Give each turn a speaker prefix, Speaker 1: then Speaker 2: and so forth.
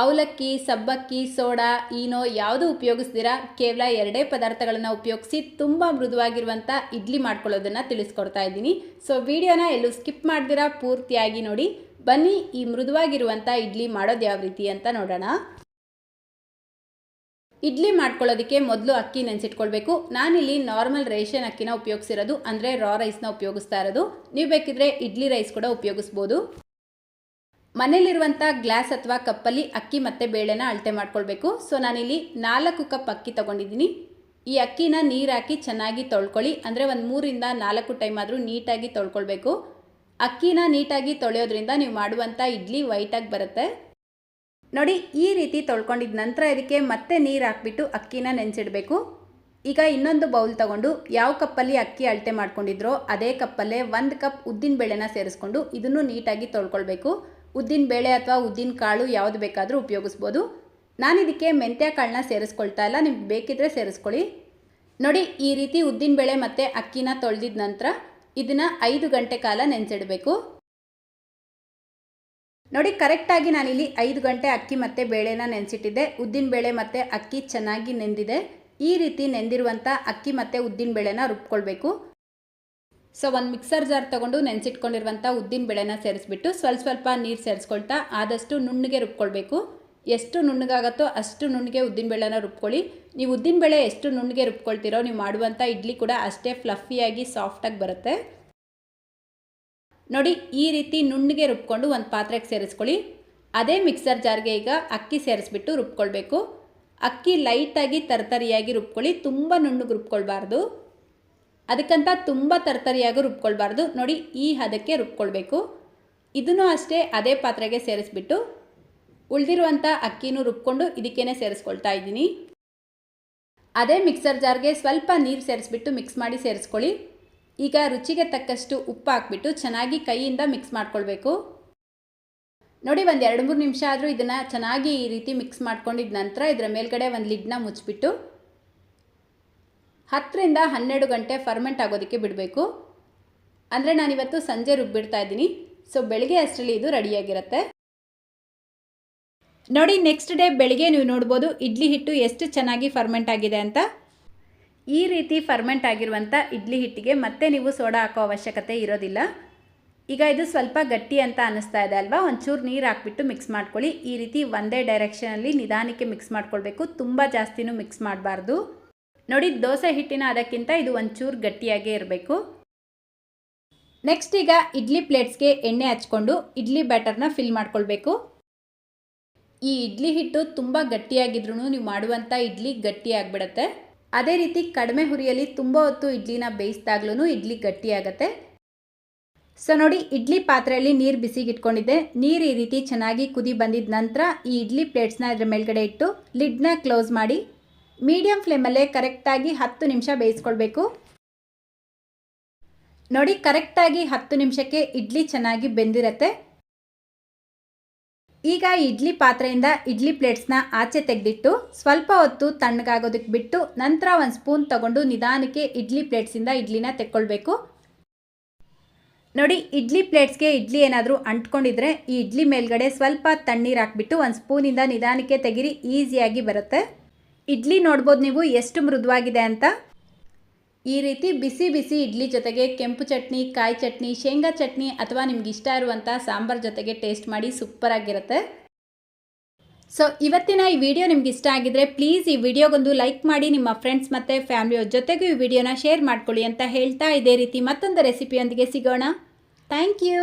Speaker 1: ಅವಲಕ್ಕಿ, ಸಬ್ಬಕ್ಕಿ, soda, Eno ಯಾವುದು ಉಪಯೋಗಿಸ್ದಿರಾ ಕೇವಲ ಎರಡೇ ಪದಾರ್ಥಗಳನ್ನು ಉಪಯೋಗಿಸಿ ತುಂಬ ಮೃದುವಾಗಿರುವಂಥ ಇಡ್ಲಿ ಮಾಡ್ಕೊಳ್ಳೋದನ್ನು ತಿಳಿಸ್ಕೊಡ್ತಾ ಇದ್ದೀನಿ. ಸೊ ವಿಡಿಯೋನ ಎಲ್ಲೂ ಸ್ಕಿಪ್ ಮಾಡ್ದಿರಾ? ಪೂರ್ತಿಯಾಗಿ ನೋಡಿ. ಬನ್ನಿ, ಈ ಮೃದುವಾಗಿರುವಂಥ ಇಡ್ಲಿ ಮಾಡೋದು ಯಾವ ರೀತಿ ಅಂತ ನೋಡೋಣ. ಇಡ್ಲಿ ಮಾಡ್ಕೊಳ್ಳೋದಕ್ಕೆ ಮೊದಲು ಅಕ್ಕಿ ನೆನೆಸಿಟ್ಕೊಳ್ಬೇಕು. ನಾನಿಲ್ಲಿ ನಾರ್ಮಲ್ ರೇಷನ್ ಅಕ್ಕಿನ ಉಪಯೋಗಿಸಿರೋದು, ಅಂದರೆ ರಾ ರೈಸ್ನ ಉಪಯೋಗಿಸ್ತಾ ಇರೋದು. ನೀವು ಬೇಕಿದ್ರೆ ಇಡ್ಲಿ ರೈಸ್ ಕೂಡ ಉಪಯೋಗಿಸ್ಬೋದು. ಮನೇಲಿರುವಂಥ ಗ್ಲಾಸ್ ಅಥವಾ ಕಪ್ಪಲ್ಲಿ ಅಕ್ಕಿ ಮತ್ತು ಬೇಳೆನ ಅಳತೆ ಮಾಡ್ಕೊಳ್ಬೇಕು. ಸೊ, ನಾನಿಲ್ಲಿ ನಾಲ್ಕು ಕಪ್ ಅಕ್ಕಿ ತೊಗೊಂಡಿದ್ದೀನಿ. ಈ ಅಕ್ಕಿನ ನೀರು ಹಾಕಿ ಚೆನ್ನಾಗಿ ತೊಳ್ಕೊಳ್ಳಿ. ಅಂದರೆ ಒಂದು ಮೂರಿಂದ ನಾಲ್ಕು ಟೈಮ್ ಆದರೂ ನೀಟಾಗಿ ತೊಳ್ಕೊಳ್ಬೇಕು. ಅಕ್ಕಿನ ನೀಟಾಗಿ ತೊಳೆಯೋದ್ರಿಂದ ನೀವು ಮಾಡುವಂಥ ಇಡ್ಲಿ ವೈಟಾಗಿ ಬರುತ್ತೆ. ನೋಡಿ, ಈ ರೀತಿ ತೊಳ್ಕೊಂಡಿದ ನಂತರ ಇದಕ್ಕೆ ಮತ್ತೆ ನೀರು ಹಾಕ್ಬಿಟ್ಟು ಅಕ್ಕಿನ ನೆನೆಸಿಡಬೇಕು. ಈಗ ಇನ್ನೊಂದು ಬೌಲ್ ತಗೊಂಡು ಯಾವ ಕಪ್ಪಲ್ಲಿ ಅಕ್ಕಿ ಅಳತೆ ಮಾಡ್ಕೊಂಡಿದ್ರೋ, ಅದೇ ಕಪ್ಪಲ್ಲೇ ಒಂದು ಕಪ್ ಉದ್ದಿನ ಬೇಳೆನ ಸೇರಿಸ್ಕೊಂಡು ಇದನ್ನು ನೀಟಾಗಿ ತೊಳ್ಕೊಳ್ಬೇಕು. ಉದ್ದಿನ ಬೇಳೆ ಅಥವಾ ಉದ್ದಿನ ಕಾಳು ಯಾವುದು ಬೇಕಾದರೂ ಉಪಯೋಗಿಸ್ಬೋದು. ನಾನು ಇದಕ್ಕೆ ಮೆಂತ್ಯ ಕಾಳನ್ನ ಸೇರಿಸ್ಕೊಳ್ತಾ ಇಲ್ಲ, ನಿಮ್ಗೆ ಬೇಕಿದ್ರೆ ಸೇರಿಸ್ಕೊಳ್ಳಿ. ನೋಡಿ, ಈ ರೀತಿ ಉದ್ದಿನ ಬೇಳೆ ಮತ್ತು ಅಕ್ಕಿನ ತೊಳೆದಿದ ನಂತರ ಇದನ್ನು ಐದು ಗಂಟೆ ಕಾಲ ನೆನೆಸಿಡಬೇಕು. ನೋಡಿ, ಕರೆಕ್ಟಾಗಿ ನಾನಿಲ್ಲಿ ಐದು ಗಂಟೆ ಅಕ್ಕಿ ಮತ್ತು ಬೇಳೆನ ನೆನೆಸಿಟ್ಟಿದ್ದೆ. ಉದ್ದಿನ ಬೇಳೆ ಮತ್ತು ಅಕ್ಕಿ ಚೆನ್ನಾಗಿ ನೆಂದಿದೆ. ಈ ರೀತಿ ನೆಂದಿರುವಂಥ ಅಕ್ಕಿ ಮತ್ತು ಉದ್ದಿನ ಬೇಳೆನ ರುಬ್ಕೊಳ್ಬೇಕು. ಸೊ ಒಂದು ಮಿಕ್ಸರ್ ಜಾರ್ ತೊಗೊಂಡು ನೆನೆಸಿಟ್ಕೊಂಡಿರುವಂಥ ಉದ್ದಿನ ಬೆಳೆನ ಸೇರಿಸ್ಬಿಟ್ಟು ಸ್ವಲ್ಪ ಸ್ವಲ್ಪ ನೀರು ಸೇರಿಸ್ಕೊಳ್ತಾ ಆದಷ್ಟು ನುಣ್ಣಗೆ ರುಬ್ಕೊಳ್ಬೇಕು. ಎಷ್ಟು ನುಣ್ಣಗಾಗತ್ತೋ ಅಷ್ಟು ನುಣ್ಣಗೆ ಉದ್ದಿನ ಬೆಳೆನ ರುಬ್ಕೊಳ್ಳಿ. ನೀವು ಉದ್ದಿನ ಬೇಳೆ ಎಷ್ಟು ನುಣ್ಣಗೆ ರುಬ್ಕೊಳ್ತೀರೋ ನೀವು ಮಾಡುವಂಥ ಇಡ್ಲಿ ಕೂಡ ಅಷ್ಟೇ ಫ್ಲಫಿಯಾಗಿ ಸಾಫ್ಟಾಗಿ ಬರುತ್ತೆ. ನೋಡಿ, ಈ ರೀತಿ ನುಣ್ಣಗೆ ರುಬ್ಕೊಂಡು ಒಂದು ಪಾತ್ರೆಗೆ ಸೇರಿಸ್ಕೊಳ್ಳಿ. ಅದೇ ಮಿಕ್ಸರ್ ಜಾರ್ಗೆ ಈಗ ಅಕ್ಕಿ ಸೇರಿಸ್ಬಿಟ್ಟು ರುಬ್ಕೊಳ್ಬೇಕು. ಅಕ್ಕಿ ಲೈಟಾಗಿ ತರತರಿಯಾಗಿ ರುಬ್ಕೊಳ್ಳಿ. ತುಂಬ ನುಣ್ಣಗೆ ರುಬ್ಕೊಳ್ಬಾರ್ದು. ಅದಕ್ಕಂತ ತುಂಬ ತರ್ತರಿಯಾಗಿ ರುಬ್ಕೊಳ್ಬಾರ್ದು. ನೋಡಿ, ಈ ಹದಕ್ಕೆ ರುಬ್ಕೊಳ್ಬೇಕು. ಇದನ್ನು ಅಷ್ಟೇ ಅದೇ ಪಾತ್ರೆಗೆ ಸೇರಿಸ್ಬಿಟ್ಟು ಉಳಿದಿರುವಂಥ ಅಕ್ಕಿನೂ ರುಬ್ಕೊಂಡು ಇದಕ್ಕೇನೆ ಸೇರಿಸ್ಕೊಳ್ತಾ ಇದ್ದೀನಿ. ಅದೇ ಮಿಕ್ಸರ್ ಜಾರ್ಗೆ ಸ್ವಲ್ಪ ನೀರು ಸೇರಿಸ್ಬಿಟ್ಟು ಮಿಕ್ಸ್ ಮಾಡಿ ಸೇರಿಸ್ಕೊಳ್ಳಿ. ಈಗ ರುಚಿಗೆ ತಕ್ಕಷ್ಟು ಉಪ್ಪು ಹಾಕ್ಬಿಟ್ಟು ಚೆನ್ನಾಗಿ ಕೈಯಿಂದ ಮಿಕ್ಸ್ ಮಾಡ್ಕೊಳ್ಬೇಕು. ನೋಡಿ ಒಂದು ಎರಡು ಮೂರು ನಿಮಿಷ ಆದರೂ ಇದನ್ನು ಚೆನ್ನಾಗಿ ಈ ರೀತಿ ಮಿಕ್ಸ್ ಮಾಡ್ಕೊಂಡಿದ್ದ ನಂತರ ಇದರ ಮೇಲ್ಗಡೆ ಒಂದು ಲಿಡ್ನ ಮುಚ್ಚಿಬಿಟ್ಟು ಹತ್ತರಿಂದ ಹನ್ನೆರಡು ಗಂಟೆ ಫರ್ಮೆಂಟ್ ಆಗೋದಕ್ಕೆ ಬಿಡಬೇಕು. ಅಂದರೆ ನಾನಿವತ್ತು ಸಂಜೆ ರುಬ್ಬಿಡ್ತಾ ಇದ್ದೀನಿ. ಸೊ ಬೆಳಗ್ಗೆ ಅಷ್ಟರಲ್ಲಿ ಇದು ರೆಡಿಯಾಗಿರುತ್ತೆ ನೋಡಿ ನೆಕ್ಸ್ಟ್ ಡೇ ಬೆಳಿಗ್ಗೆ ನೀವು ನೋಡ್ಬೋದು ಇಡ್ಲಿ ಹಿಟ್ಟು ಎಷ್ಟು ಚೆನ್ನಾಗಿ ಫರ್ಮೆಂಟ್ ಆಗಿದೆ ಅಂತ. ಈ ರೀತಿ ಫರ್ಮೆಂಟ್ ಆಗಿರುವಂಥ ಇಡ್ಲಿ ಹಿಟ್ಟಿಗೆ ಮತ್ತೆ ನೀವು ಸೋಡಾ ಹಾಕೋ ಅವಶ್ಯಕತೆ ಇರೋದಿಲ್ಲ. ಈಗ ಇದು ಸ್ವಲ್ಪ ಗಟ್ಟಿ ಅಂತ ಅನ್ನಿಸ್ತಾ ಇದೆ ಅಲ್ವಾ? ಒಂಚೂರು ನೀರು ಹಾಕ್ಬಿಟ್ಟು ಮಿಕ್ಸ್ ಮಾಡ್ಕೊಳ್ಳಿ. ಈ ರೀತಿ ಒಂದೇ ಡೈರೆಕ್ಷನಲ್ಲಿ ನಿಧಾನಕ್ಕೆ ಮಿಕ್ಸ್ ಮಾಡ್ಕೊಳ್ಬೇಕು. ತುಂಬ ಜಾಸ್ತಿನೂ ಮಿಕ್ಸ್ ಮಾಡಬಾರ್ದು. ನೋಡಿ, ದೋಸೆ ಹಿಟ್ಟಿನ ಅದಕ್ಕಿಂತ ಇದು ಒಂಚೂರು ಗಟ್ಟಿಯಾಗೇ ಇರಬೇಕು. ನೆಕ್ಸ್ಟ್ ಈಗ ಇಡ್ಲಿ ಪ್ಲೇಟ್ಸ್ಗೆ ಎಣ್ಣೆ ಹಚ್ಕೊಂಡು ಇಡ್ಲಿ ಬ್ಯಾಟರ್ನ ಫಿಲ್ ಮಾಡ್ಕೊಳ್ಬೇಕು. ಈ ಇಡ್ಲಿ ಹಿಟ್ಟು ತುಂಬ ಗಟ್ಟಿಯಾಗಿದ್ರೂ ನೀವು ಮಾಡುವಂಥ ಇಡ್ಲಿ ಗಟ್ಟಿ ಆಗಿಬಿಡುತ್ತೆ. ಅದೇ ರೀತಿ ಕಡಿಮೆ ಹುರಿಯಲ್ಲಿ ತುಂಬ ಹೊತ್ತು ಇಡ್ಲಿನ ಬೇಯಿಸಿದಾಗ್ಲೂ ಇಡ್ಲಿ ಗಟ್ಟಿಯಾಗತ್ತೆ ಸೊ ನೋಡಿ, ಇಡ್ಲಿ ಪಾತ್ರೆಯಲ್ಲಿ ನೀರು ಬಿಸಿಗೆ ಇಟ್ಕೊಂಡಿದ್ದೆ ನೀರು ಈ ರೀತಿ ಚೆನ್ನಾಗಿ ಕುದಿ ಬಂದಿದ ನಂತರ ಈ ಇಡ್ಲಿ ಪ್ಲೇಟ್ಸ್ನ ಅದರ ಮೇಲ್ಗಡೆ ಇಟ್ಟು ಲಿಡ್ನ ಕ್ಲೋಸ್ ಮಾಡಿ ಮೀಡಿಯಂ ಫ್ಲೇಮಲ್ಲೇ ಕರೆಕ್ಟಾಗಿ ಹತ್ತು ನಿಮಿಷ ಬೇಯಿಸ್ಕೊಳ್ಬೇಕು. ನೋಡಿ, ಕರೆಕ್ಟಾಗಿ ಹತ್ತು ನಿಮಿಷಕ್ಕೆ ಇಡ್ಲಿ ಚೆನ್ನಾಗಿ ಬೆಂದಿರತ್ತೆ. ಈಗ ಇಡ್ಲಿ ಪಾತ್ರೆಯಿಂದ ಇಡ್ಲಿ ಪ್ಲೇಟ್ಸ್ನ ಆಚೆ ತೆಗೆದಿಟ್ಟು ಸ್ವಲ್ಪ ಹೊತ್ತು ತಣ್ಣಗಾಗೋದಕ್ಕೆ ಬಿಟ್ಟು ನಂತರ ಒಂದು ಸ್ಪೂನ್ ತಗೊಂಡು ನಿಧಾನಕ್ಕೆ ಇಡ್ಲಿ ಪ್ಲೇಟ್ಸಿಂದ ಇಡ್ಲಿನ ತೆಕ್ಕೊಳ್ಬೇಕು. ನೋಡಿ, ಇಡ್ಲಿ ಪ್ಲೇಟ್ಸ್ಗೆ ಇಡ್ಲಿ ಏನಾದರೂ ಅಂಟ್ಕೊಂಡಿದ್ರೆ ಈ ಇಡ್ಲಿ ಮೇಲ್ಗಡೆ ಸ್ವಲ್ಪ ತಣ್ಣೀರು ಹಾಕ್ಬಿಟ್ಟು ಒಂದು ಸ್ಪೂನಿಂದ ನಿಧಾನಕ್ಕೆ ತೆಗಿರಿ, ಈಸಿಯಾಗಿ ಬರುತ್ತೆ. ಇಡ್ಲಿ ನೋಡ್ಬೋದು ನೀವು, ಎಷ್ಟು ಮೃದುವಾಗಿದೆ ಅಂತ. ಈ ರೀತಿ ಬಿಸಿ ಬಿಸಿ ಇಡ್ಲಿ ಜೊತೆಗೆ ಕೆಂಪು ಚಟ್ನಿ, ಕಾಯಿ ಚಟ್ನಿ, ಶೇಂಗಾ ಚಟ್ನಿ ಅಥವಾ ನಿಮ್ಗೆ ಇಷ್ಟ ಇರುವಂಥ ಸಾಂಬಾರ್ ಜೊತೆಗೆ ಟೇಸ್ಟ್ ಮಾಡಿ ಸೂಪರಾಗಿರುತ್ತೆ ಸೊ, ಇವತ್ತಿನ ಈ ವಿಡಿಯೋ ನಿಮ್ಗೆ ಇಷ್ಟ ಆಗಿದ್ರೆ ಪ್ಲೀಸ್ ಈ ವಿಡಿಯೋಗೊಂದು ಲೈಕ್ ಮಾಡಿ, ನಿಮ್ಮ ಫ್ರೆಂಡ್ಸ್ ಮತ್ತು ಫ್ಯಾಮಿಲಿಯವ್ರ ಜೊತೆಗೂ ಈ ವಿಡಿಯೋನ ಶೇರ್ ಮಾಡ್ಕೊಳ್ಳಿ ಅಂತ ಹೇಳ್ತಾ ಇದೇ ರೀತಿ ಮತ್ತೊಂದು ರೆಸಿಪಿಯೊಂದಿಗೆ ಸಿಗೋಣ. Thank you.